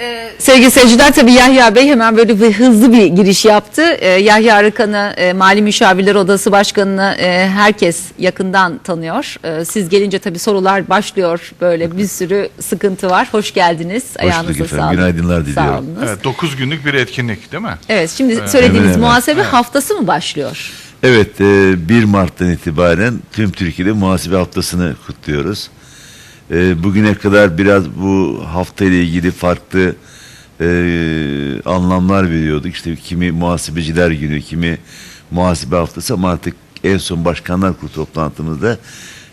e, sevgili seyirciler tabii Yahya Bey hemen böyle bir hızlı bir giriş yaptı. E, Yahya Arıkan'ı, e, Mali Müşavirler Odası Başkanı'nı e, herkes yakından tanıyor. E, siz gelince tabii sorular başlıyor. Böyle bir sürü sıkıntı var. Hoş geldiniz. Hoş bulduk Ayağınıza efendim. sağlık. Günaydınlar diliyorum. Sağ olunuz. Evet, Evet 9 günlük bir etkinlik değil mi? şimdi Evet. söylediğiniz Evet, evet. muhasebe haftası mı başlıyor? Evet, e, 1 Mart'tan itibaren tüm Türkiye'de muhasebe haftasını kutluyoruz. E, Bugüne kadar biraz bu hafta ile ilgili farklı e, anlamlar veriyorduk. İşte kimi muhasebeciler günü, kimi muhasebe haftası ama artık en son başkanlar kurulu toplantımızda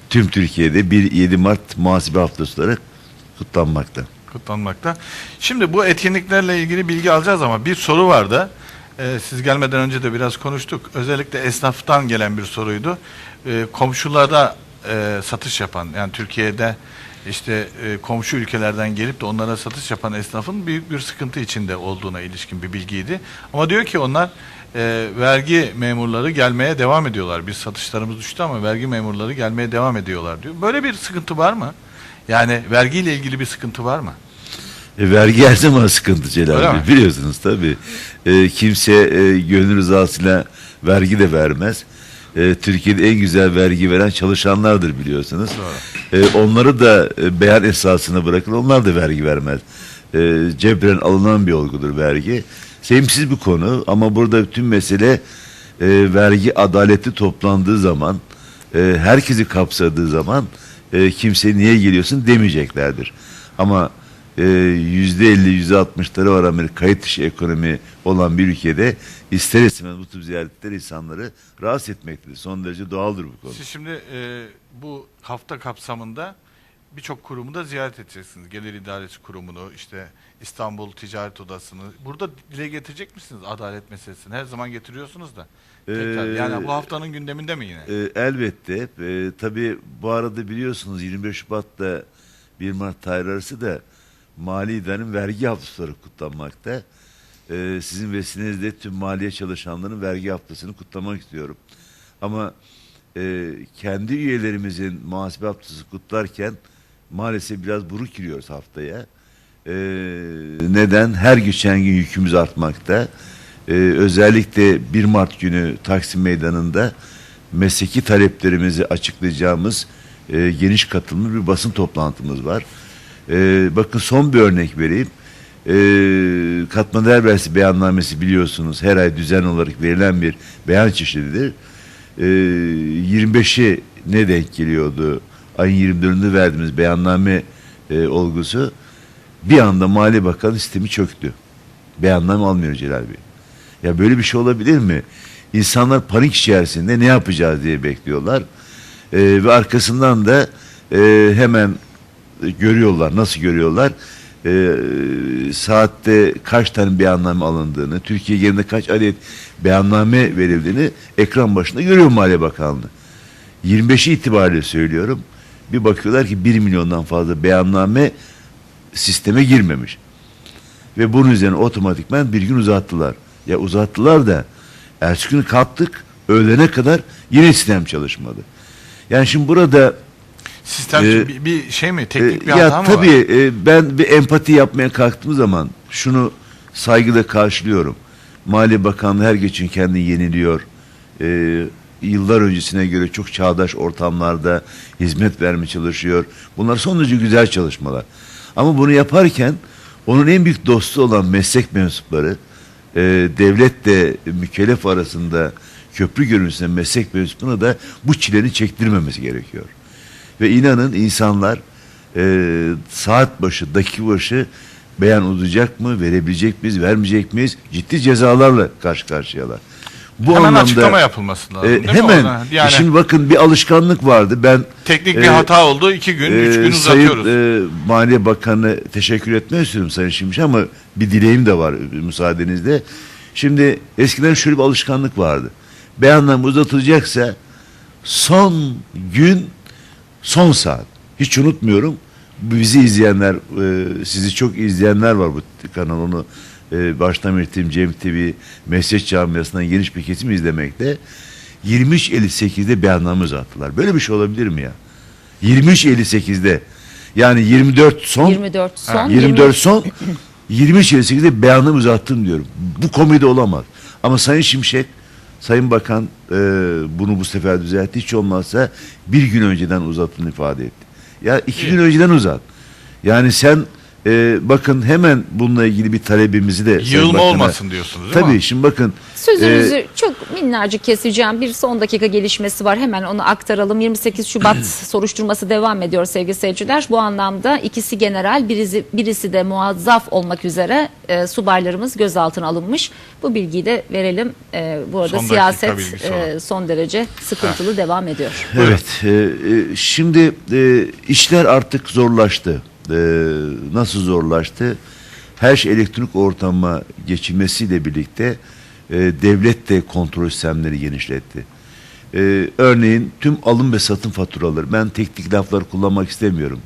tüm Türkiye'de 1-7 Mart muhasebe haftası olarak kutlanmakta. Kutlanmakta. Şimdi bu etkinliklerle ilgili bilgi alacağız ama bir soru vardı. Ee, siz gelmeden önce de biraz konuştuk. Özellikle esnaftan gelen bir soruydu. Ee, komşularda e, satış yapan yani Türkiye'de işte e, komşu ülkelerden gelip de onlara satış yapan esnafın büyük bir sıkıntı içinde olduğuna ilişkin bir bilgiydi. Ama diyor ki onlar e, vergi memurları gelmeye devam ediyorlar. Biz satışlarımız düştü ama vergi memurları gelmeye devam ediyorlar diyor. Böyle bir sıkıntı var mı? Yani vergiyle ilgili bir sıkıntı var mı? E, vergi her zaman sıkıntı Celal Bey. Biliyorsunuz tabii. E, kimse e, gönül rızasıyla vergi de vermez. E, Türkiye'de en güzel vergi veren çalışanlardır biliyorsunuz. E, onları da e, beyan esasına bırakın. Onlar da vergi vermez. E, cebren alınan bir olgudur vergi. Sevimsiz bir konu ama burada tüm mesele e, vergi adaleti toplandığı zaman e, herkesi kapsadığı zaman e, kimse niye geliyorsun demeyeceklerdir. Ama yüzde elli, yüzde altmışları var Amerika kayıt dışı ekonomi olan bir ülkede ister istemez bu tür ziyaretler insanları rahatsız etmektedir. Son derece doğaldır bu konu. Siz şimdi e, bu hafta kapsamında birçok kurumu da ziyaret edeceksiniz. Gelir İdaresi Kurumu'nu, işte İstanbul Ticaret Odası'nı. Burada dile getirecek misiniz adalet meselesini? Her zaman getiriyorsunuz da. Tekrar, Ee, yani bu haftanın gündeminde mi yine? E, elbette. E, tabii bu arada biliyorsunuz 25 Şubat'ta 1 Mart tarih arası da Mali İdare'nin vergi haftası olarak kutlanmakta. E, sizin vesilenizle tüm maliye çalışanların vergi haftasını kutlamak istiyorum. Ama e, kendi üyelerimizin muhasebe haftası kutlarken maalesef biraz buruk giriyoruz haftaya. E, neden? Her geçen gün yükümüz artmakta. E, özellikle 1 Mart günü Taksim Meydanı'nda mesleki taleplerimizi açıklayacağımız e, geniş katılımlı bir basın toplantımız var. E, bakın son bir örnek vereyim. E, katma değer vergisi beyannamesi biliyorsunuz her ay düzen olarak verilen bir beyan çeşididir. E, 25'i ne denk geliyordu? Ayın 24'ünde verdiğimiz beyanname e, olgusu bir anda Mali Bakanı sistemi çöktü. Beyanname almıyor Celal Bey. Ya böyle bir şey olabilir mi? İnsanlar panik içerisinde ne yapacağız diye bekliyorlar. Ee, ve arkasından da e, hemen e, görüyorlar. Nasıl görüyorlar? Ee, saatte kaç tane beyanname alındığını, Türkiye genelinde kaç adet beyanname verildiğini ekran başında görüyor Maliye Bakanlığı. 25'i itibariyle söylüyorum. Bir bakıyorlar ki 1 milyondan fazla beyanname sisteme girmemiş. Ve bunun üzerine otomatikman bir gün uzattılar. Ya uzattılar da ertesi gün kalktık öğlene kadar yine sistem çalışmadı. Yani şimdi burada Sistem e, bir, bir şey mi? Teknik bir e, ya hata mı tabii var? e, ben bir empati yapmaya kalktığım zaman şunu saygıyla karşılıyorum. Maliye Bakanlığı her geçen kendini yeniliyor. E, yıllar öncesine göre çok çağdaş ortamlarda hizmet vermeye çalışıyor. Bunlar son derece güzel çalışmalar. Ama bunu yaparken onun en büyük dostu olan meslek mensupları e, devletle mükellef arasında köprü görüntüsünde meslek mensupuna da bu çilenin çektirmemesi gerekiyor. Ve inanın insanlar e, saat başı, dakika başı beyan uzayacak mı, verebilecek miyiz, vermeyecek miyiz? Ciddi cezalarla karşı karşıyalar. Bu hemen anlamda açıklama yapılması lazım. e, değil mi hemen ona? Yani şimdi bakın bir alışkanlık vardı. Ben teknik bir e, hata oldu. iki gün, üç ee, gün uzatıyoruz. Sayın e, Maliye Bakanı teşekkür etmek istiyorum Sayın Şimşek ama bir dileğim de var e, müsaadenizle. Şimdi eskiden şöyle bir alışkanlık vardı. Beyanname uzatılacaksa son gün son saat. Hiç unutmuyorum. Bizi izleyenler, e, sizi çok izleyenler var bu kanal onu e, baştan belirttiğim Cem TV meslek camiasından geniş bir kesim izlemekte. 23.58'de beyanname uzattılar. Böyle bir şey olabilir mi ya? 23.58'de yani 24 son 24 son. 24 son 20.58'de beyanımı uzattım diyorum. Bu komedi olamaz. Ama Sayın Şimşek, Sayın Bakan e, bunu bu sefer düzeltti. Hiç olmazsa bir gün önceden uzattığını ifade etti. Ya iki gün önceden uzat. Yani sen e, bakın hemen bununla ilgili bir talebimizi de Sayın Yığılma Bakan'a- olmasın diyorsunuz değil Tabii mi? şimdi bakın. Sözünüzü e, çok minnacık keseceğim. Bir son dakika gelişmesi var. Hemen onu aktaralım. 28 Şubat soruşturması devam ediyor sevgili seyirciler. Bu anlamda ikisi general, birisi, birisi de muazzaf olmak üzere e, subaylarımız gözaltına alınmış. Bu bilgiyi de verelim. E, bu arada Son dakika siyaset bilgisi e, son derece sıkıntılı devam ediyor. Evet. e, e, şimdi e, işler artık zorlaştı. E, nasıl zorlaştı? Her şey elektronik ortama geçilmesiyle birlikte e, devlet de kontrol sistemleri genişletti. E, örneğin tüm alım ve satım faturaları. Ben teknik laflar kullanmak istemiyorum.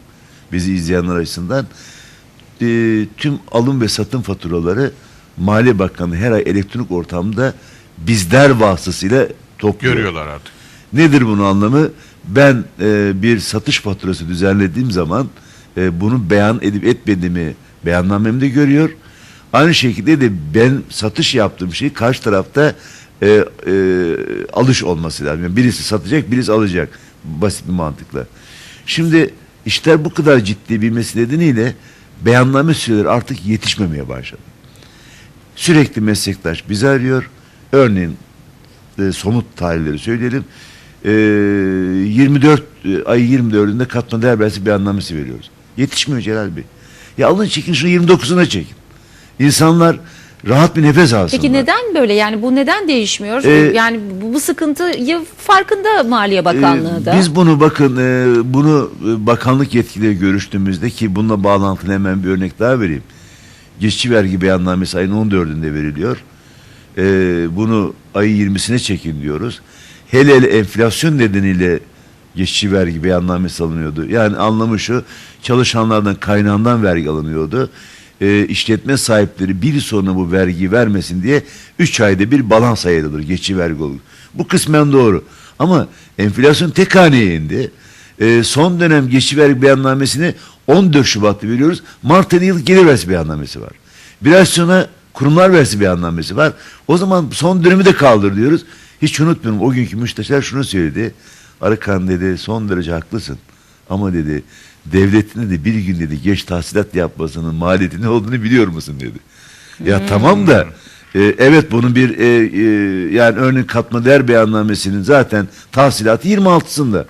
Bizi izleyenler açısından. E, tüm alım ve satım faturaları Maliye Bakanı her ay elektronik ortamda bizler vasıtasıyla topluyor. Görüyorlar artık. Nedir bunun anlamı? Ben e, bir satış faturası düzenlediğim zaman e, bunu beyan edip etmediğimi beyannamemde görüyor. Aynı şekilde de ben satış yaptığım şey karşı tarafta e, e, alış olması lazım. Yani birisi satacak, birisi alacak. Basit bir mantıkla. Şimdi işler bu kadar ciddi bilmesi nedeniyle beyanname süreleri artık yetişmemeye başladı. Sürekli meslektaş bizi arıyor. Örneğin e, somut tarihleri söyleyelim. E, 24 e, ay 24'ünde katma değer belgesi beyannamesi veriyoruz. Yetişmiyor Celal Bey. Ya alın çekin şunu 29'una çekin. İnsanlar rahat bir nefes alsınlar. Peki neden böyle? Yani bu neden değişmiyor? Ee, yani bu, bu sıkıntıyı farkında Maliye Bakanlığı Ee, da. Biz bunu bakın e, bunu e, bakanlık yetkilileri görüştüğümüzde ki bununla bağlantılı hemen bir örnek daha vereyim. Geçici vergi beyannamesi ayın 14'ünde veriliyor. E, bunu ayın 20'sine çekin diyoruz. Hele hele enflasyon nedeniyle geçici vergi beyannamesi alınıyordu. Yani anlamı şu çalışanlardan kaynağından vergi alınıyordu. E, işletme sahipleri bir sonra bu vergiyi vermesin diye 3 ayda bir balans ayrılır geçici vergi olur. Bu kısmen doğru. Ama enflasyon tek haneye indi. E, son dönem geçici vergi beyannamesini 14 Şubat'ta veriyoruz. Mart ayı yıllık gelir vergisi beyannamesi var. Biraz sonra kurumlar vergisi beyannamesi var. O zaman son dönemi de kaldır diyoruz. Hiç unutmuyorum o günkü müsteşar şunu söyledi. Arıkan dedi son derece haklısın. Ama dedi devletin de bir gün dedi geç tahsilat yapmasının maliyeti ne olduğunu biliyor musun dedi. Ya tamam da e, evet bunun bir e, e, yani örneğin katma değer beyannamesinin zaten tahsilatı 26'sında.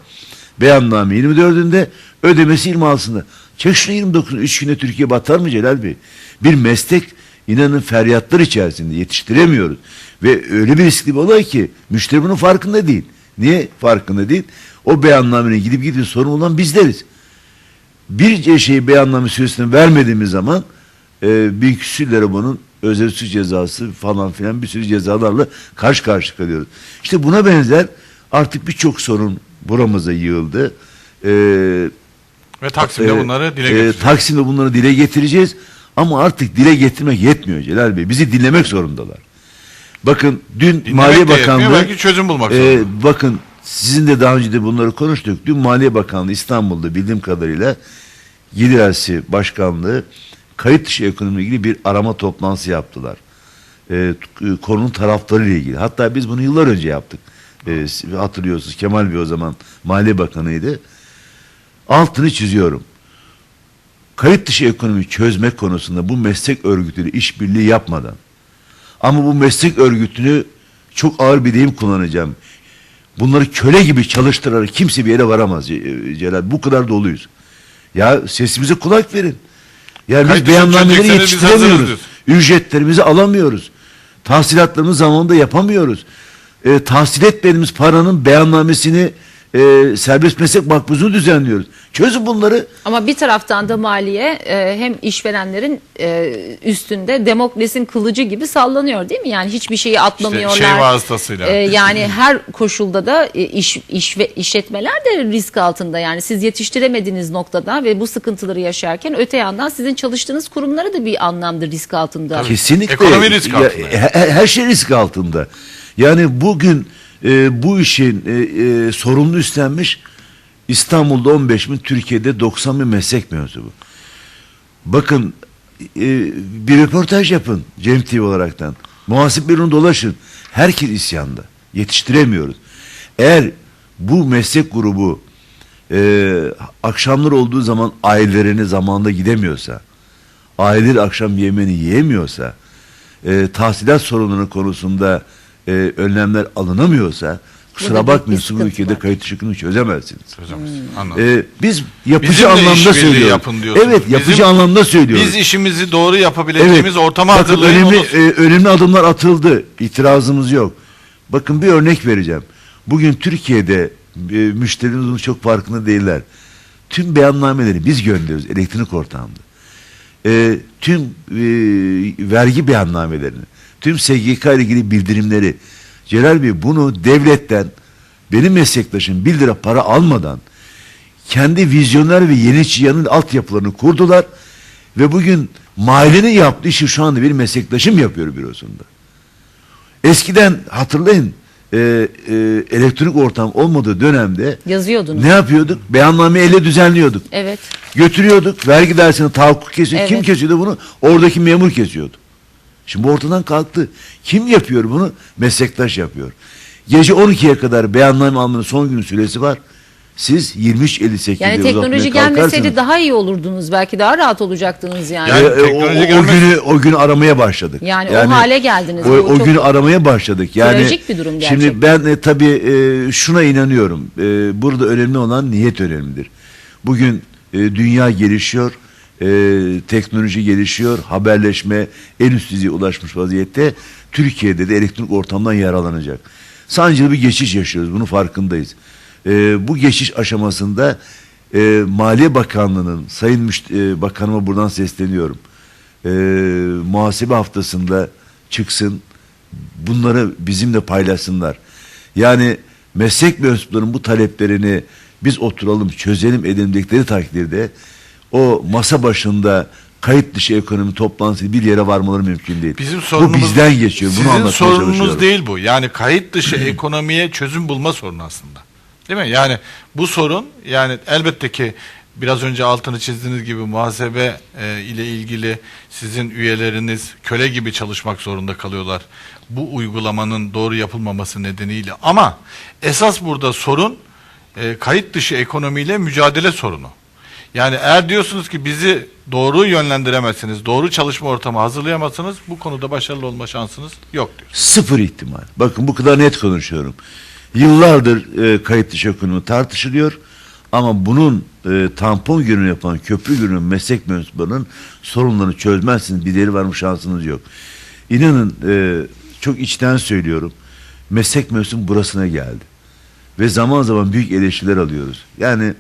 Beyanname 24'ünde ödemesi 26'sında. Çek şunu 29'unu 3 günde Türkiye batar mı Celal Bey? Bir meslek inanın feryatlar içerisinde yetiştiremiyoruz. Ve öyle bir riskli bir olay ki müşteri bunun farkında değil. Niye farkında değil? O beyannamenin gidip gidip sorumlu olan bizleriz. Bir şeyi beyanname süresini vermediğimiz zaman e, bir küsür lira bunun özel suç cezası falan filan bir sürü cezalarla karşı karşı kalıyoruz. İşte buna benzer artık birçok sorun buramıza yığıldı. E, Ve Taksim'de e, bunları dile e, getireceğiz. Taksim'de bunları dile getireceğiz. Ama artık dile getirmek yetmiyor Celal Bey. Bizi dinlemek zorundalar. Bakın dün Dinlemek Maliye Bakanlığı belki çözüm bulmak e, zorunda. bakın sizin de daha önce de bunları konuştuk. Dün Maliye Bakanlığı İstanbul'da bildiğim kadarıyla Gidersi Başkanlığı kayıt dışı ekonomiyle ilgili bir arama toplantısı yaptılar. E, t- konunun tarafları ile ilgili. Hatta biz bunu yıllar önce yaptık. E, hatırlıyorsunuz Kemal Bey o zaman Maliye Bakanıydı. Altını çiziyorum. Kayıt dışı ekonomi çözmek konusunda bu meslek örgütleri işbirliği yapmadan ama bu meslek örgütünü çok ağır bir deyim kullanacağım. Bunları köle gibi çalıştırarak kimse bir yere varamaz Ce- Celal. Bu kadar doluyuz. Ya sesimize kulak verin. Yani biz beyannameleri biz yetiştiremiyoruz. Ücretlerimizi alamıyoruz. Tahsilatlarımızı zamanında yapamıyoruz. E, tahsil etmediğimiz paranın beyannamesini e, serbest meslek makbuzunu düzenliyoruz. Çözün bunları. Ama bir taraftan da maliye e, hem işverenlerin e, üstünde demokrasinin kılıcı gibi sallanıyor değil mi? Yani hiçbir şeyi atlamıyorlar. şey vasıtasıyla. E, yani her koşulda da e, iş, iş ve işletmeler de risk altında. Yani siz yetiştiremediğiniz noktada ve bu sıkıntıları yaşarken öte yandan sizin çalıştığınız kurumları da bir anlamda risk altında. Kesinlikle. Ekonomi risk Ya, altında. Her, her şey risk altında. Yani bugün e, bu işin e, e, sorumlu üstlenmiş İstanbul'da 15 bin, Türkiye'de 90 bin meslek mensubu. Bakın e, bir röportaj yapın Cem TV olaraktan. Muhasip dolaşın. Herkes isyanda. Yetiştiremiyoruz. Eğer bu meslek grubu e, akşamlar olduğu zaman ailelerine zamanında gidemiyorsa, aileleri akşam yemeğini yiyemiyorsa, e, tahsilat sorunları konusunda e, önlemler alınamıyorsa, kusura bir bu ülkede var. kayıt dışıkını çözemezsiniz. Çözemez. Anladım. Ee, biz yapıcı Bizimle anlamda söylüyoruz. yapın diyorsunuz. Evet, yapıcı Bizim- anlamda söylüyoruz. Biz işimizi doğru yapabileceğimiz ortama Bakın hazırlayın. önemli e, önemli adımlar atıldı. İtirazımız yok. Bakın bir örnek vereceğim. Bugün Türkiye'de e, müşterilerimiz bunun çok farkında değiller. Tüm beyannameleri biz gönderiyoruz elektronik ortamda. E, tüm e, vergi beyannamelerini, tüm SGK ile ilgili bildirimleri. Celal Bey bunu devletten benim meslektaşım 1 lira para almadan kendi vizyoner ve yeniçiyanın altyapılarını kurdular ve bugün mahallenin yaptığı işi şu anda bir meslektaşım yapıyor bürosunda. Eskiden hatırlayın e, e, elektronik ortam olmadığı dönemde Yazıyordunuz. ne yapıyorduk? Beyanname elle düzenliyorduk. Evet. Götürüyorduk. Vergi dersini tahakkuk kesiyor. Evet. Kim kesiyordu bunu? Oradaki memur kesiyordu. Şimdi ortadan kalktı. Kim yapıyor bunu? Meslektaş yapıyor. Gece 12'ye kadar beyanname almanın son günün süresi var. Siz 23.58'de Yani teknoloji gelmeseydi daha iyi olurdunuz. Belki daha rahat olacaktınız yani. Yani e, o, teknoloji o, günü o günü aramaya başladık. Yani o hale geldiniz. O, Bu o çok günü aramaya başladık. Yani trajik bir durum Şimdi gerçekten. ben e, tabii e, şuna inanıyorum. E, burada önemli olan niyet önemlidir. Bugün e, dünya gelişiyor. E, teknoloji gelişiyor. Haberleşme en üst düzeye ulaşmış vaziyette. Türkiye'de de elektronik ortamdan yararlanacak. Sancılı bir geçiş yaşıyoruz. Bunun farkındayız. E, bu geçiş aşamasında e, Maliye Bakanlığı'nın Sayın Müşt- e, Bakanıma buradan sesleniyorum. E, muhasebe haftasında çıksın bunları bizimle paylaşsınlar. Yani meslek mensuplarının bu taleplerini biz oturalım çözelim edelim dedikleri takdirde o masa başında kayıt dışı ekonomi toplantısı bir yere varmaları mümkün değil. Bizim sorunumuz bu bizden geçiyor. Bunu Sizin sorununuz değil bu. Yani kayıt dışı ekonomiye çözüm bulma sorunu aslında. Değil mi? Yani bu sorun yani elbette ki biraz önce altını çizdiğiniz gibi muhasebe e, ile ilgili sizin üyeleriniz köle gibi çalışmak zorunda kalıyorlar. Bu uygulamanın doğru yapılmaması nedeniyle. Ama esas burada sorun e, kayıt dışı ekonomiyle mücadele sorunu. Yani eğer diyorsunuz ki bizi doğru yönlendiremezsiniz, doğru çalışma ortamı hazırlayamazsınız, bu konuda başarılı olma şansınız yok diyor. Sıfır ihtimal. Bakın bu kadar net konuşuyorum. Yıllardır e, kayıt dışı ekonomi tartışılıyor. Ama bunun e, tampon günü yapan köprü günü meslek mensuplarının sorunlarını çözmezsiniz. Bir deri varmış şansınız yok. İnanın e, çok içten söylüyorum. Meslek mensubu burasına geldi. Ve zaman zaman büyük eleştiriler alıyoruz. Yani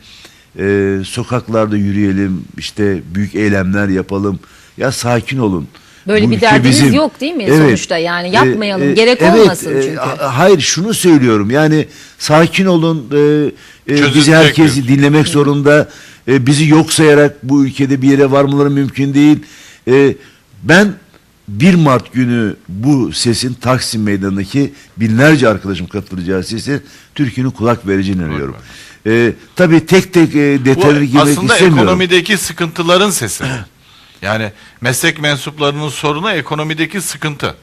e, sokaklarda yürüyelim, işte büyük eylemler yapalım. Ya sakin olun. Böyle Bu bir derdiniz yok değil mi sonuçta? Yani yapmayalım, gerek olmasın çünkü. ha- hayır şunu söylüyorum yani sakin olun e, e, bizi herkes bekliyoruz. dinlemek zorunda e, bizi yok sayarak bu ülkede bir yere varmaları mümkün değil. E, ben 1 Mart günü bu sesin Taksim Meydanı'ndaki binlerce arkadaşım katılacağı sesi Türkiye'nin kulak vereceğine inanıyorum. E, tabii tek tek e, Bu detaylara girmek aslında istemiyorum. ekonomideki sıkıntıların sesi. Yani meslek mensuplarının sorunu ekonomideki sıkıntı.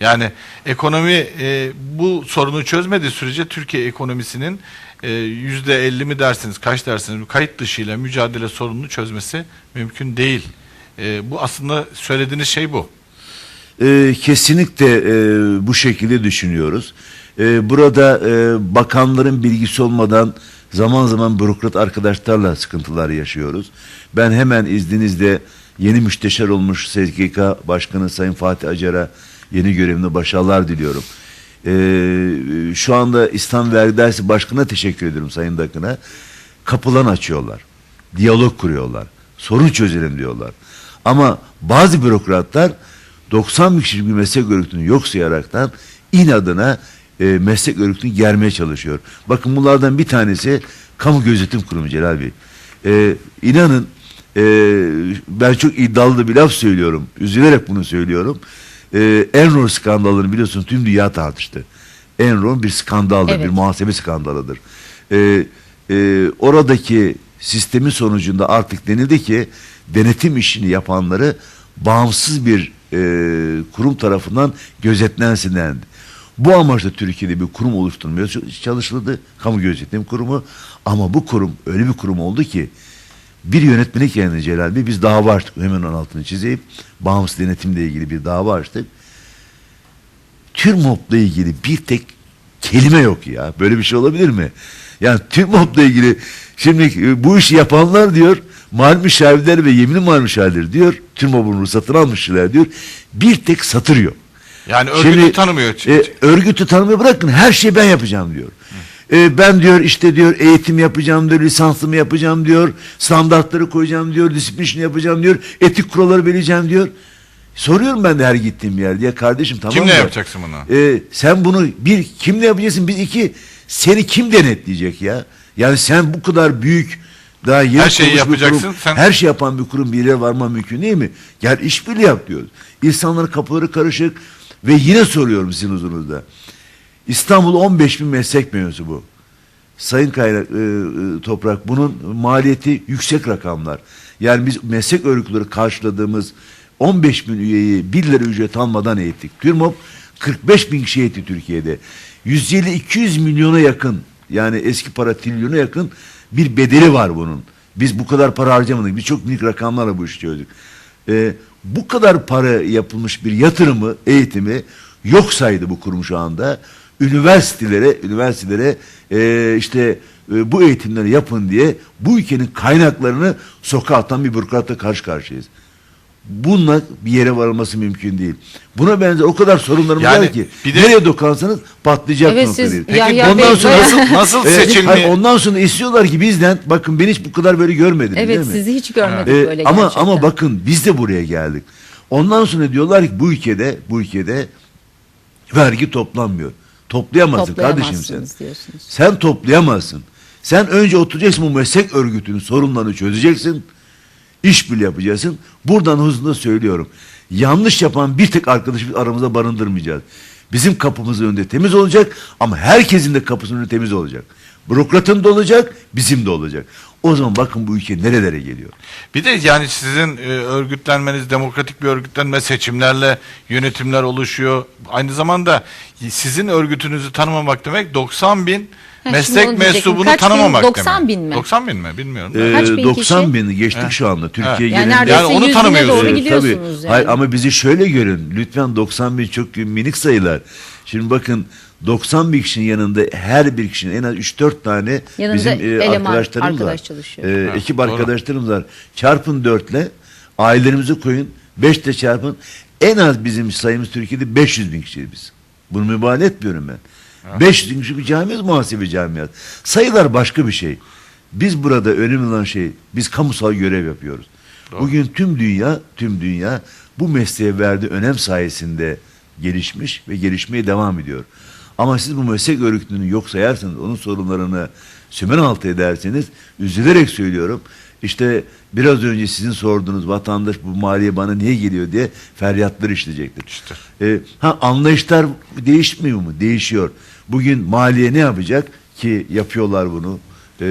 Yani ekonomi e, bu sorunu çözmediği sürece Türkiye ekonomisinin e, yüzde elli mi dersiniz kaç dersiniz kayıt dışıyla mücadele sorununu çözmesi mümkün değil. E, bu aslında söylediğiniz şey bu. E, kesinlikle e, bu şekilde düşünüyoruz. E, burada e, bakanların bilgisi olmadan zaman zaman bürokrat arkadaşlarla sıkıntılar yaşıyoruz. Ben hemen izninizle yeni müsteşar olmuş SGK Başkanı Sayın Fatih Acar'a yeni görevinde başarılar diliyorum. E, şu anda İslam Vergi Dersi Başkanı'na teşekkür ediyorum Sayın Dakın'a. Kapılan açıyorlar. Diyalog kuruyorlar. Sorun çözelim diyorlar. Ama bazı bürokratlar 90 bin kişilik bir meslek örgütünü yok sayaraktan inadına e, meslek örgütünü germeye çalışıyor. Bakın bunlardan bir tanesi Kamu Gözetim Kurumu Celal Bey. E, inanın e, ben çok iddialı da bir laf söylüyorum. Üzülerek bunu söylüyorum. E, Enron skandalını biliyorsunuz tüm dünya tartıştı. Enron bir skandaldır, Evet. bir muhasebe skandalıdır. E, e, oradaki sistemin sonucunda artık denildi ki denetim işini yapanları bağımsız bir e, kurum tarafından gözetlensin dendi. Bu amaçla Türkiye'de bir kurum oluşturulmaya çalışıldı. Kamu Gözetim Kurumu. Ama bu kurum öyle bir kurum oldu ki bir yönetmeni kendine Celal Bey biz dava açtık. Hemen onun altını çizeyim. Bağımsız denetimle ilgili bir dava açtık. TÜRMOP'la ilgili bir tek kelime yok ya. Böyle bir şey olabilir mi? Yani TÜRMOP'la ilgili şimdi e, bu işi yapanlar diyor mal müşavirler ve yeminli mal müşavirleri diyor TÜRMOP'un ruhsatını almışlar diyor. Bir tek satır yok. Yani örgütü Şimdi, tanımıyor. E, örgütü tanımıyor bırakın her şeyi ben yapacağım diyor. E, ben diyor işte diyor eğitim yapacağım diyor, lisansımı yapacağım diyor, standartları koyacağım diyor, disiplin yapacağım diyor, etik kuralları belirleyeceğim diyor. Soruyorum ben de her gittiğim yerde ya kardeşim tamam Kimle da, yapacaksın bunu? e, sen bunu bir kimle yapacaksın? Bir iki seni kim denetleyecek ya? Yani sen bu kadar büyük daha yeni Her şeyi yapacaksın, kurum, sen- her şey yapan bir kurum bir yere varma mümkün değil mi? Gel işbirliği yap diyoruz. İnsanların kapıları karışık ve yine soruyorum sizin huzurunuzda. İstanbul 15 bin meslek mensubu. Sayın Kaynak, e, e, Toprak bunun maliyeti yüksek rakamlar. Yani biz meslek örgütleri karşıladığımız 15 bin üyeyi 1 lira ücret almadan eğittik. TÜRMOP 45 bin kişi eğitti Türkiye'de. 150-200 milyona yakın yani eski para trilyona yakın bir bedeli var bunun. Biz bu kadar para harcamadık. Biz çok minik rakamlarla bu işi çözdük. E, bu kadar para yapılmış bir yatırımı, eğitimi yok saydı bu kurum şu anda. Üniversitelere, üniversitelere e, işte e, bu eğitimleri yapın diye bu ülkenin kaynaklarını sokağa atan bir bürokratla karşı karşıyayız. Bununla bir yere varılması mümkün değil. Buna benzer o kadar sorunlarımız Yani var ki bir de- nereye dokunsanız patlayacak Evet, siz değil. Peki Yahya ondan Bey sonra Nasıl, nasıl seçildi? hayır, ondan sonra istiyorlar ki bizden bakın ben hiç bu kadar böyle görmedim Evet değil mi? sizi hiç görmedik Ee, böyle ama gerçekten. ama bakın biz de buraya geldik. Ondan sonra diyorlar ki bu ülkede bu ülkede vergi toplanmıyor. Toplayamazsın kardeşim sen. Diyorsunuz. Sen toplayamazsın. Sen önce oturacaksın bu meslek örgütünün sorunlarını çözeceksin. İşbirliği yapacaksın. Buradan hızlı söylüyorum. Yanlış yapan bir tek arkadaşı biz aramızda barındırmayacağız. Bizim kapımızın önünde temiz olacak ama herkesin de kapısının önünde temiz olacak. Bürokratın da olacak, bizim de olacak. O zaman bakın bu ülke nerelere geliyor. Bir de yani sizin e, örgütlenmeniz demokratik bir örgütlenme seçimlerle yönetimler oluşuyor. Aynı zamanda sizin örgütünüzü tanımamak demek 90 bin meslek mensubunu Kaç bin? tanımamak 90 demek. bin mi? 90 bin mi? Bilmiyorum. Ee, Kaç bin 90 kişi? bini geçtik Evet. şu anda Türkiye Evet. Yani genelinde. neredeyse Yani onu 100 bine tanımıyoruz. doğru Ee, gidiyorsunuz yani. Hayır, ama bizi şöyle görün. Lütfen 90 bin çok minik sayılar. Şimdi bakın 90 bin kişinin yanında her bir kişinin en az 3-4 tane Yanında bizim e, eleman, arkadaşlarımız arkadaş var. çalışıyor. E, Ha, ekip doğru. arkadaşlarımız var. Çarpın 4'le ailelerimizi koyun. 5 de çarpın. En az bizim sayımız Türkiye'de 500 bin kişiyiz biz. Bunu mübalağa etmiyorum ben. 500 bin kişi bir camiyiz, muhasebe camiası. Sayılar başka bir şey. Biz burada önemli olan şey, biz kamusal görev yapıyoruz. Doğru. Bugün tüm dünya, tüm dünya bu mesleğe verdiği önem sayesinde gelişmiş ve gelişmeye devam ediyor. Ama siz bu meslek örgütünü yok sayarsanız, onun sorunlarını sümen altı ederseniz, üzülerek söylüyorum, işte biraz önce sizin sorduğunuz vatandaş bu maliye bana niye geliyor diye feryatlar işleyecektir. İşte. Ee, ha anlayışlar değişmiyor mu? Değişiyor. Bugün maliye ne yapacak ki yapıyorlar bunu? Ee,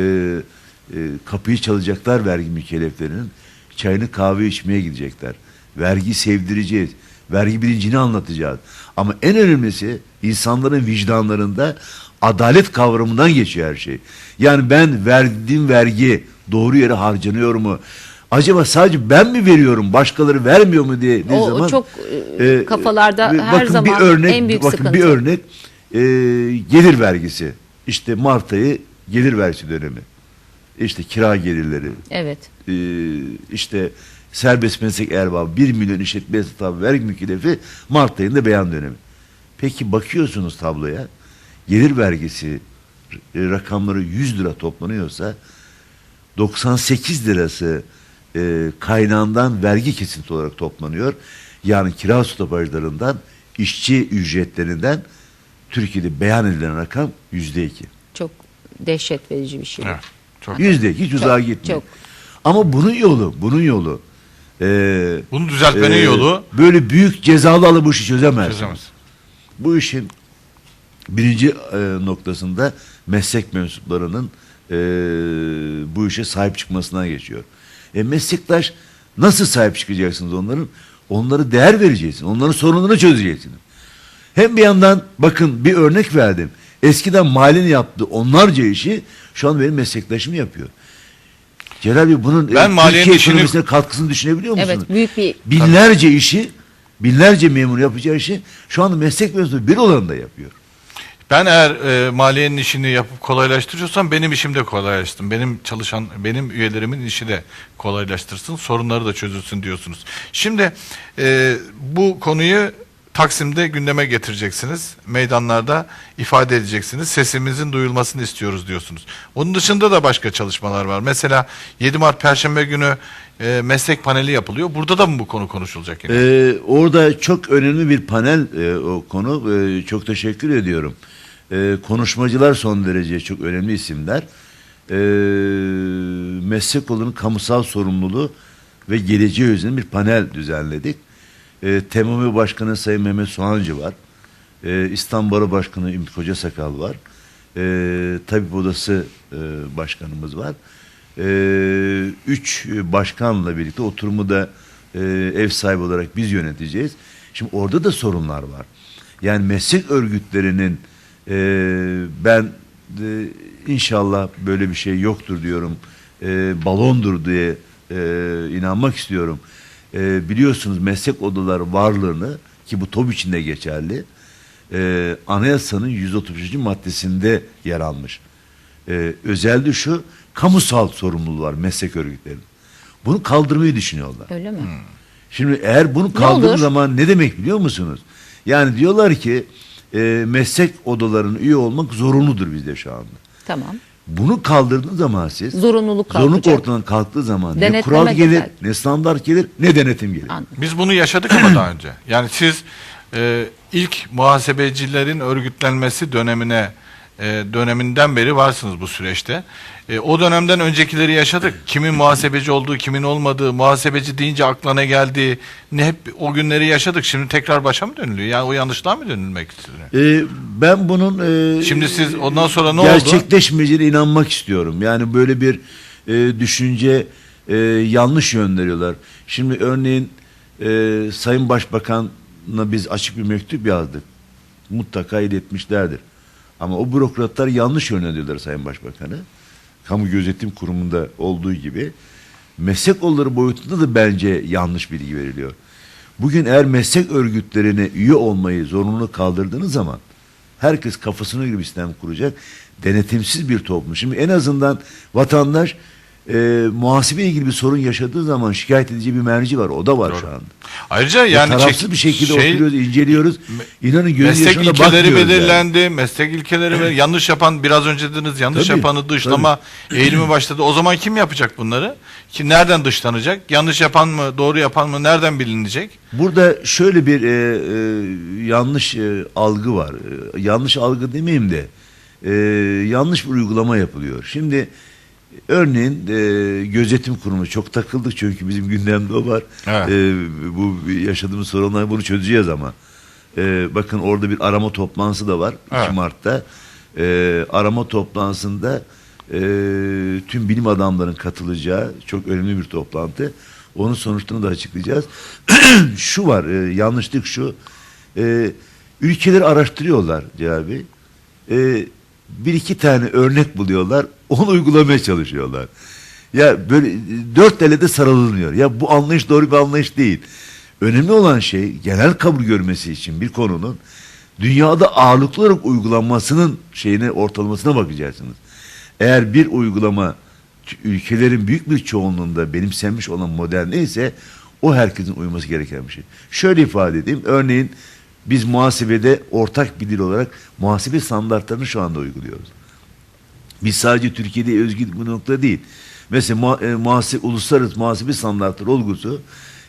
e, kapıyı çalacaklar vergi mükelleflerinin. Çayını kahve içmeye gidecekler. Vergi sevdireceğiz. Vergi bilincini anlatacağız. Ama en önemlisi insanların vicdanlarında adalet kavramından geçiyor her şey. Yani ben verdiğim vergi doğru yere harcanıyor mu? Acaba sadece ben mi veriyorum, başkaları vermiyor mu diye dediği O- o zaman çok, e, kafalarda bir- her bakın zaman bir örnek, en büyük bakın sıkıntı. bir örnek e, gelir vergisi. İşte Mart ayı gelir vergisi dönemi. İşte kira gelirleri, Evet. e, işte serbest meslek erbabı 1 milyon işletme tabi vergi mükellefi Mart ayında beyan dönemi. Peki bakıyorsunuz tabloya gelir vergisi e, rakamları 100 lira toplanıyorsa 98 lirası e, kaynağından vergi kesinti olarak toplanıyor. Yani kira stopajlarından, işçi ücretlerinden Türkiye'de beyan edilen rakam yüzde iki. Çok dehşet verici bir şey. Evet. Çok. Yüzde iki, hiç uzağa gitmiyor. çok. Ama bunun yolu, bunun yolu. e, Bunu düzeltmenin e, yolu böyle büyük cezalı alıp bu işi çözemez. çözemez. Bu işin birinci e, noktasında meslek mensuplarının e, bu işe sahip çıkmasından geçiyor. E, meslektaş nasıl sahip çıkacaksınız onların? Onları değer vereceksin. Onların sorunlarını çözeceksin. Hem bir yandan bakın bir örnek verdim. Eskiden mahallenin yaptığı onlarca işi şu an benim meslektaşım yapıyor. Celal Bey bunun Ben e, maliyenin Türkiye işini- ekonomisine katkısını düşünebiliyor musunuz? Evet büyük bir Binlerce işi, binlerce memur yapacağı işi şu anda meslek mensubu bir olan da yapıyor. Ben eğer e, maliyenin işini yapıp kolaylaştırıyorsam benim işim de kolaylaşsın. Benim çalışan, benim üyelerimin işi de kolaylaştırsın. Sorunları da çözülsün diyorsunuz. Şimdi e, bu konuyu Taksim'de gündeme getireceksiniz. Meydanlarda ifade edeceksiniz. Sesimizin duyulmasını istiyoruz diyorsunuz. Onun dışında da başka çalışmalar var. Mesela 7 Mart Perşembe günü e, meslek paneli yapılıyor. Burada da mı bu konu konuşulacak yine? Ee, orada çok önemli bir panel e, o konu. E, çok teşekkür ediyorum. E, konuşmacılar son derece çok önemli isimler. E, meslek kolunun kamusal sorumluluğu ve geleceği üzerine bir panel düzenledik. E, TEMOME Başkanı Sayın Mehmet Soğancı var. E, İstanbul Başkanı Ümit Kocasakal var. E, Tabip Odası e, Başkanımız var. E, üç başkanla birlikte oturumu da e, ev sahibi olarak biz yöneteceğiz. Şimdi orada da sorunlar var. Yani meslek örgütlerinin e, ben e, inşallah böyle bir şey yoktur diyorum. E, balondur diye e, inanmak istiyorum. E, biliyorsunuz meslek odaları varlığını ki bu TOB içinde geçerli. E, anayasanın 133. maddesinde yer almış. E, özelde şu kamusal sorumluluğu var meslek örgütlerinin. Bunu kaldırmayı düşünüyorlar. öyle mi? Şimdi eğer bunu olur? zaman ne demek biliyor musunuz? Yani diyorlar ki e, meslek odalarının üye olmak zorunludur bizde şu anda. Tamam. Bunu kaldırdığınız zaman siz Zorunluluk zorunluluk kalkacak. ortadan kalktığı zaman ne Denetleme kural gelir, gelir. ne standart gelir, ne denetim gelir. Anladım. Biz bunu yaşadık ama daha önce. Yani siz e, ilk muhasebecilerin örgütlenmesi dönemine e, döneminden beri varsınız bu süreçte. E, o dönemden öncekileri yaşadık. Kimin muhasebeci olduğu, kimin olmadığı, muhasebeci deyince aklına geldiği ne hep o günleri yaşadık. Şimdi tekrar başa mı dönülüyor? Yani o yanlışlığa mı dönülmek isteniyor? E, ben bunun e, Şimdi siz ondan sonra ne oldu? gerçekleşmeyeceğine inanmak istiyorum. Yani böyle bir e, düşünce e, yanlış yönleriyorlar. Şimdi örneğin e, Sayın Başbakan'a biz açık bir mektup yazdık. Mutlaka iletmişlerdir. Ama o bürokratlar yanlış yönlendiriyorlar Sayın Başbakan'ı. Kamu Gözetim Kurumu'nda olduğu gibi. Meslek kolları boyutunda da bence yanlış bilgi veriliyor. Bugün eğer meslek örgütlerine üye olmayı zorunlu kaldırdığınız zaman herkes kafasına göre bir sistem kuracak. Denetimsiz bir toplum. Şimdi en azından vatandaş e, muhasebe ilgili bir sorun yaşadığı zaman şikayet edici bir merci var. O da var şu anda. Ayrıca Yani yani tarafsız çek- bir şekilde şey- oturuyoruz, inceliyoruz. İnanın gözün Meslek yaşına ilkeleri bakmıyoruz yani. belirlendi. Meslek ilkeleri ve yanlış yapan biraz önce dediniz yanlış Tabii, yapanı dışlama eğilimi başladı. O zaman kim yapacak bunları? Ki nereden dışlanacak? Yanlış yapan mı, doğru yapan mı nereden bilinecek? Burada şöyle bir e, e, yanlış e, algı var. E, yanlış algı demeyeyim de e, yanlış bir uygulama yapılıyor. Şimdi örneğin e, gözetim kurumu çok takıldık çünkü bizim gündemde o var. Evet. E, bu yaşadığımız sorunlar bunu çözeceğiz ama. E, bakın orada bir arama toplantısı da var 2 Evet. Mart'ta. E, arama toplantısında e, tüm bilim adamlarının katılacağı çok önemli bir toplantı. Onun sonuçlarını da açıklayacağız. şu var, e, yanlışlık şu. E, ülkeleri araştırıyorlar Celal Bey. E, bir iki tane örnek buluyorlar, onu uygulamaya çalışıyorlar. Ya böyle dört ele de sarılınıyor. Ya bu anlayış doğru bir anlayış değil. Önemli olan şey genel kabul görmesi için bir konunun dünyada ağırlıklı olarak uygulanmasının şeyine ortalamasına bakacaksınız. Eğer bir uygulama ülkelerin büyük bir çoğunluğunda benimsenmiş olan model neyse o herkesin uyması gereken bir şey. Şöyle ifade edeyim. Örneğin biz muhasebede ortak bir dil olarak muhasebe standartlarını şu anda uyguluyoruz. Biz sadece Türkiye'de özgü bu nokta değil. Mesela muha, e, muhasebe, uluslararası muhasebe standartları olgusu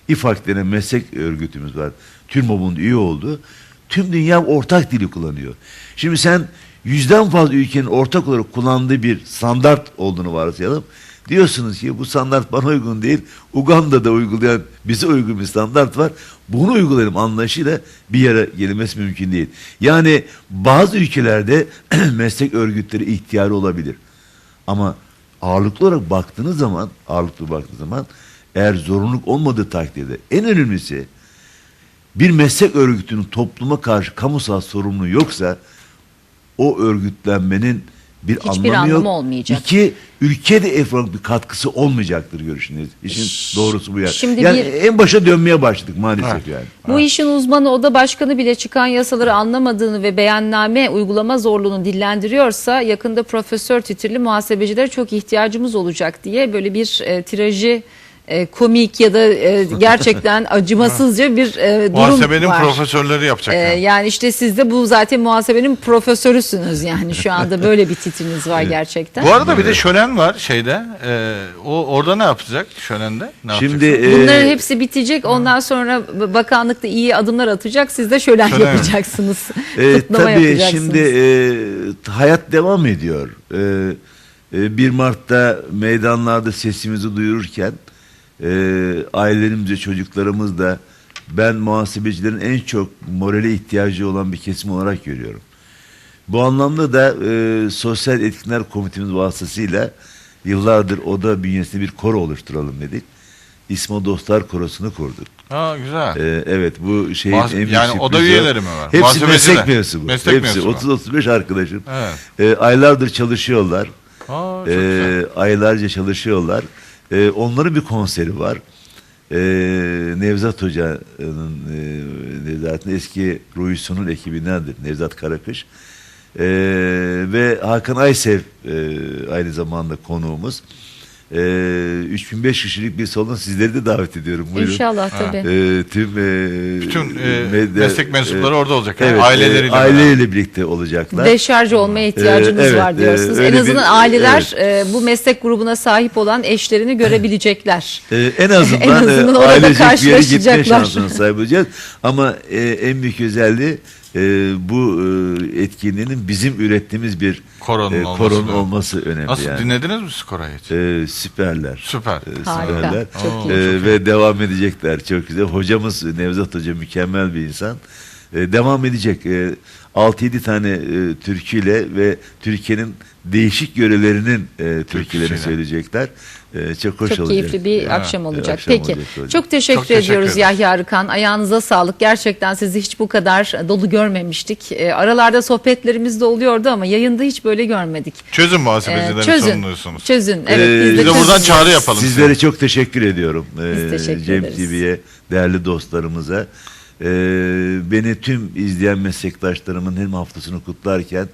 İFAK denen meslek örgütümüz var. TÜRMOB'un üye olduğu. Tüm dünya ortak dili kullanıyor. Şimdi sen yüzden fazla ülkenin ortak olarak kullandığı bir standart olduğunu varsayalım. Diyorsunuz ki bu standart bana uygun değil. Uganda'da uygulayan bize uygun bir standart var. Bunu uygulayalım anlayışıyla bir yere gelinmesi mümkün değil. Yani bazı ülkelerde meslek örgütleri ihtiyarı olabilir. Ama ağırlıklı olarak baktığınız zaman, ağırlıklı baktığınız zaman eğer zorunluluk olmadığı takdirde en önemlisi Bir meslek örgütünün topluma karşı kamusal sorumluluğu yoksa o örgütlenmenin bir Hiçbir anlamı yok. anlamı olmayacak. İki, ülkede ekonomik bir katkısı olmayacaktır görüşünüz. İşin doğrusu bu yani. Şimdi yani bir- en başa dönmeye başladık maalesef Evet. yani. Bu işin uzmanı oda başkanı bile çıkan yasaları anlamadığını ve beyanname uygulama zorluğunu dillendiriyorsa yakında profesör titirli muhasebecilere çok ihtiyacımız olacak diye böyle bir e, tirajı e, komik ya da e, gerçekten acımasızca bir e, durum Muhasebenin var. profesörleri yapacak. Ee, yani. yani işte siz de bu zaten muhasebenin profesörüsünüz yani şu anda böyle bir titriniz var gerçekten. Bu arada bir de şölen var şeyde. e, o orada ne yapacak şölende? Ne Şimdi yapacaksın? e, Bunların hepsi bitecek ondan sonra bakanlık da iyi adımlar atacak siz de şölen Şölen. yapacaksınız. E, Kutlama tabii yapacaksınız. şimdi e, hayat devam ediyor. E, e, 1 Mart'ta meydanlarda sesimizi duyururken e, ailelerimiz çocuklarımız da ben muhasebecilerin en çok morale ihtiyacı olan bir kesim olarak görüyorum. Bu anlamda da e, Sosyal Etkinler Komitemiz vasıtasıyla yıllardır oda bünyesinde bir koro oluşturalım dedik. İsmo Dostlar Korosu'nu kurduk. Ha güzel. Ee, evet bu şeyin Muhas- en büyük yani oda üyeleri mi var? Hepsi meslek mensubu. Meslek Hepsi mensubu. 30-35 arkadaşım. Evet. Ee, aylardır çalışıyorlar. Aa, çok Ee, aylarca çalışıyorlar. Ee, onların bir konseri var. Ee, Nevzat Hoca'nın e, Nevzat'ın eski Ruhisu'nun ekibindendir. Nevzat Karakış. Ee, ve Hakan Aysev e, aynı zamanda konuğumuz. Ee, 3005 kişilik bir salon sizleri de davet ediyorum. Buyurun. İnşallah tabii. Ee, tüm e, Bütün e, medya- meslek mensupları e, orada olacak. yani Evet, aileleriyle. e, beraber. aileleriyle birlikte olacaklar. Deşarj olmaya ihtiyacımız Ee, evet, var diyorsunuz. e, en azından bir- aileler e, bu meslek grubuna sahip olan eşlerini görebilecekler. Ee, en azından, En azından e, orada ailecek bir yere gitme karşılaşacaklar. şansına sahip olacağız. Ama e, en büyük özelliği e, bu e, etkinliğinin bizim ürettiğimiz bir Koronun e, olması koronun olması önemli Nasıl yani. dinlediniz mi Skora'yı hiç? E, süperler. Süper. E, Harika, süperler. çok iyi. E, ve devam edecekler çok güzel. Hocamız Nevzat Hoca mükemmel bir insan. E, devam edecek. E, 6-7 tane e, türküyle ve Türkiye'nin değişik yörelerinin e, türkülerini söyleyecekler. E, çok hoş Çok olacak. keyifli bir Evet, akşam olacak. akşam Peki. olacak, olacak. Çok teşekkür Çok ediyoruz. Yahya Arıkan. Ayağınıza sağlık. Gerçekten sizi hiç bu kadar dolu görmemiştik. E, aralarda sohbetlerimiz de oluyordu ama yayında hiç böyle görmedik. Çözün E, muhasebecilerin çözün. sorumluyorsunuz. Çözün. Evet, Ee, biz de Biz de buradan çağrı yapalım. Sizlere size. çok teşekkür ediyorum. Ee, Biz teşekkür Cem ederiz. TV'ye, değerli dostlarımıza. Ee, beni tüm izleyen meslektaşlarımın hem haftasını kutlarken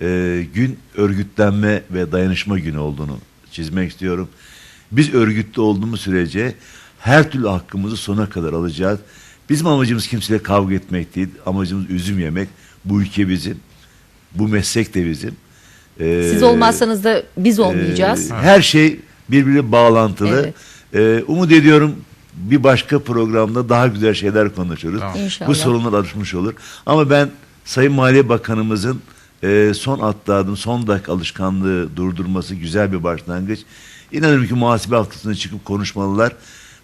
e, gün örgütlenme ve dayanışma günü olduğunu çizmek istiyorum. Biz örgütlü olduğumuz sürece her türlü hakkımızı sona kadar alacağız. Bizim amacımız kimseyle kavga etmek değil. Amacımız üzüm yemek. Bu ülke bizim. Bu meslek de bizim. Ee, Siz olmazsanız da biz olmayacağız. ee, her şey birbirine bağlantılı. Ee, umut ediyorum bir başka programda daha güzel şeyler konuşuruz. Tamam. İnşallah. Bu sorunlar aşmış olur. Ama ben Sayın Maliye Bakanımızın e, son attığı adım, son dakika alışkanlığı durdurması güzel bir başlangıç. İnanırım ki muhasebe haftasına çıkıp konuşmalılar.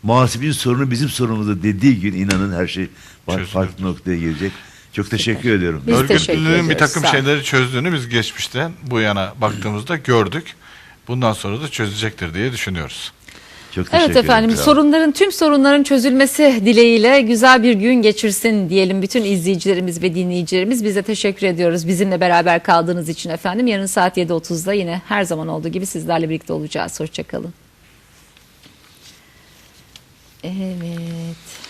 Muhasebin sorunu bizim sorunumuzda dediği gün inanın her şey Çözülür. farklı noktaya gelecek. Çok teşekkür ediyorum. Biz teşekkür Örgütlülüğün bir takım şeyleri çözdüğünü biz geçmişten bu yana baktığımızda gördük. Bundan sonra da çözecektir diye düşünüyoruz. Çok teşekkür Evet efendim ederim. Sorunların tüm sorunların çözülmesi dileğiyle güzel bir gün geçirsin diyelim bütün izleyicilerimiz ve dinleyicilerimiz. Bize teşekkür ediyoruz bizimle beraber kaldığınız için efendim. Yarın saat 7.30'da yine her zaman olduğu gibi sizlerle birlikte olacağız. Hoşçakalın. Evet.